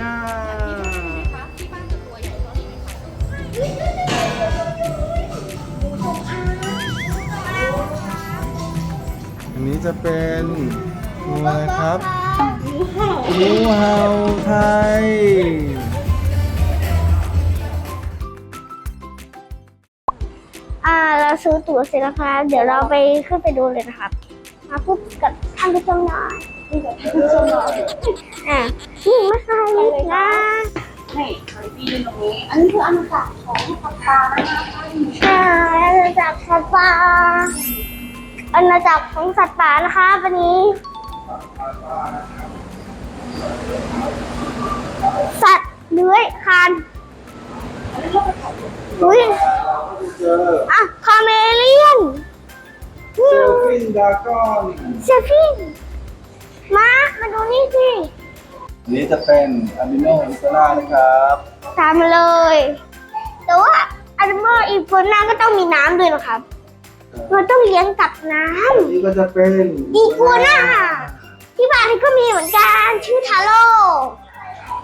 น่าคะที่บ้านจะตัวใหญ่เท่านี้ไหมคะอันนี้จะเป็นงูอะไรครับงูเห่าไทย อ่า เราซื้อตั๋วเสร็จแล้วครับ เดี๋ยวเราไปขึ้นไปดูเลยนะครับ มาพูดกับท่านผู้ชมหน่อยนี่กับท่านผู้ชมหน่อย อะนี่มาค่ะ ลินะนี่คาริบี้ยืนตรงนี้ อันนี้คืออาณาจักรของสัตว์ป่านะคะใช่อาณาจักรสัตว์ป่าอาณาจักรของสัตว์ป่านะคะวันนี้ สัตว์เลื้อยคลานอุ้ยเจออะคาเมเลียนเซลฟินดากอนเซฟินมามาดูนี่สิ อันนี้จะเป็นอะมิโนอิสลานะครับตามมาเลย แต่ว่าอันเมอร์อีโฟน่าก็ต้องมีน้ำด้วยนะครับ มันต้องเลี้ยงกับน้อันนี้ก็จะเป็นำอีกัวน่าที่บ้านนี่ก็มีเหมือนกันชื่อทาโร่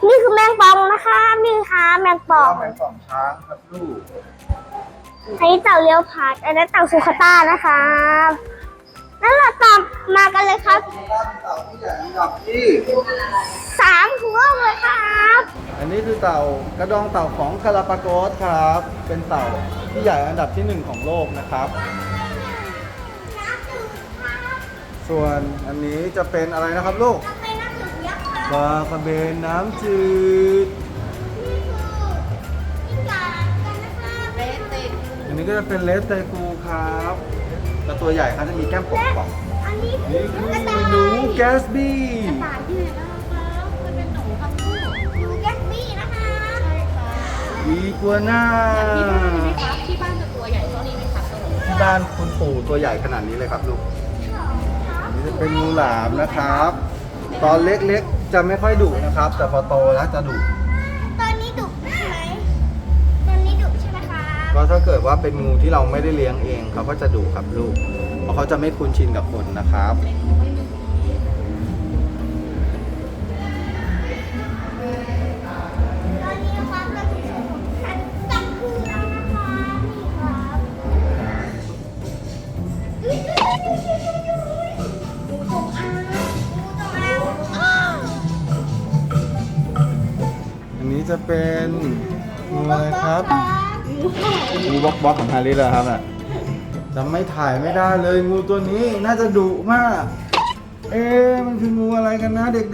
นี่คือแมงป่องนะคะนี่ค่ะแมงป่องแมงป่องช้างครับลูก อันนี้เต่าเลี้ยวผาดอันนั้นเต่าสุขต้านะคะ นั่นเราตามมากันเลยครับด้านเต่าที่ใหญ่อันดับที่สามหัวเลยครับ อันนี้คือเต่ากระดองเต่าของคาราปาโกสครับ เป็นเต่าที่ใหญ่อันดับที่หนึ่งของโลกนะครับ ส่วนอันนี้จะเป็นอะไรนะครับลูกไปนั่งถึงยักษ์ค่ะปลากระเบนน้ำจืดนี่คือกิ้งก่ากันนะคะเรสเตนอันนี้ก็จะเป็นเลสเตกูครับ แล้วตัวใหญ่เขาจะมีแก้มป่องอันนี้ๆคืนี่อคืกระอต่ายหนูแกสบี้ป่าที่ไหนนะคะมันเป็นหนูคำพูดหนูแกสบี้นะคะใช่ค่ะอีกัวน่าที่บ้านไหมคะที่บ้านจะตัวใหญ่เท่านี้ไหมคะตัวนี้ที่บ้านคุณปู่ตัวใหญ่ขนาดนี้เลยครับลูกอันนี้จะเป็นงูหลามนะครับ ตอนเล็กๆจะไม่ค่อยดุนะครับ แต่พอโตแล้วจะดุ ก็ถ้าเกิดว่าเป็นงูที่เราไม่ได้เลี้ยงเองเขาก็จะดุครับลูก เพราะเขาจะไม่คุ้นชินกับคนนะครับตอนนี้ครับเราถึงส่วนของสัตว์จับคือแล้วนะคะนี่ครับอุ๊ยงูจงอางงูจงอางอ้าวอันนี้จะเป็นงูอะไรครับ งูเห่างูบล็อกบล็อกของฮาริสเหรอครับอะจำไม่ถ่ายไม่ได้เลยงูตัวนี้น่าจะดุมาก เอ๊ะมันคืองูอะไรกันนะเด็ก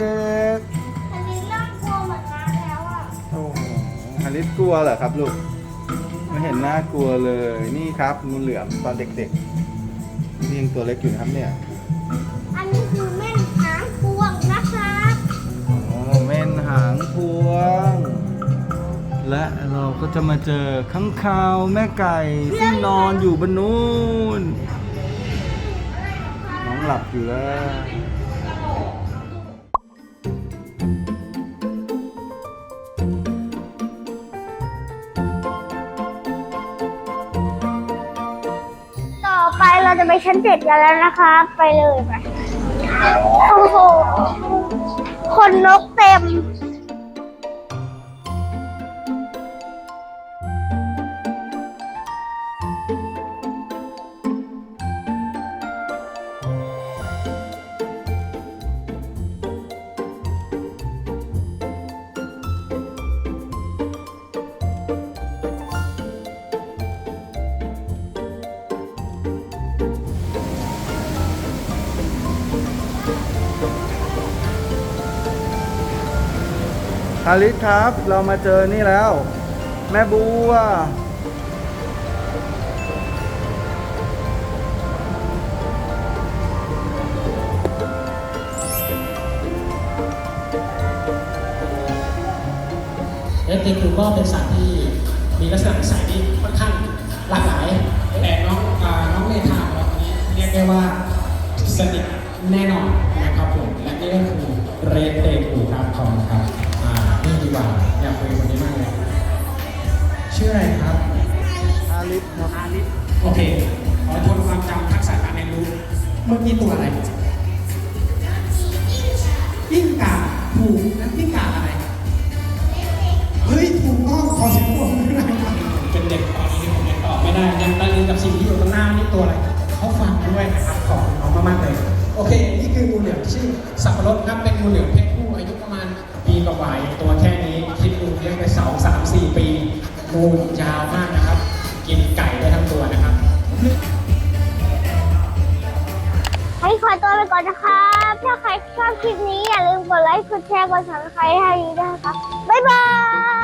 อันนี้น่ากลัวเหมือนน้ำแล้วอะๆโอ้โหฮาริสกลัวเหรอครับลูกไม่เห็นน่ากลัวเลยนี่ครับงูเหลือมตอนเด็กๆนี่ยังตัวเล็กอยู่นะครับเนี่ยอันนี้คือแม่นหางพวงนะครับ โอ้เม่นหางพวง และเราก็จะมาเจอข้างคาวแม่ไก่ ซึ่งนอนอยู่บนนู้นน้องหลับอยู่แล้วต่อไปเราจะไปชั้นเจ็ดกันแล้วนะครับไปเลยไปโอ้โหคนนกเต็ม ฮาริสครับ เรามาเจอนี่แล้ว แม่บัวเอฟเอก็เป็นสัตว์ที่มีลักษณะสัยที่ค่อนข้างหลากหลายแต่น้องน้องเนธาของเราคนนี้เรียกได้ว่าสนิทแน่นอนนะครับผมและนี่ก็คือเรนเตกูครับขอบารคุยวันนี้มากเลยชื่ออะไรครับอาลิฟครับอาลิฟโอเค ขอทวนความจำทักษะการเรียนรู้ เมื่อกี้ตัวอะไรกิ้งกาถูกนั้นกิ้งกาอะไร เฮ้ย ถูกต้องขอเสียงปรบมือหน่อยครับเป็นเด็กตอนนี้ผมยังตอบไม่ได้ยังตั้งกับสิ่งที่อยู่ตรงหน้านี่ตัวอะไร เขาฟังด้วยนะครับขอบน้องมากๆเลย โอเค นี่คืองูเหลือมชื่อสับปะรดครับเป็นงูเหลือมเพศผู้อายุประมาณปีกว่าๆตัวแค่ ปีงูยาวมากนะครับ กินไก่ได้ทั้งตัวนะครับ ให้ขอตัวไปก่อนนะครับ ถ้าใครชอบคลิปนี้อย่าลืมกดไลค์ กดแชร์ กดซับสไครต์ให้ด้วยนะครับ บ๊ายบาย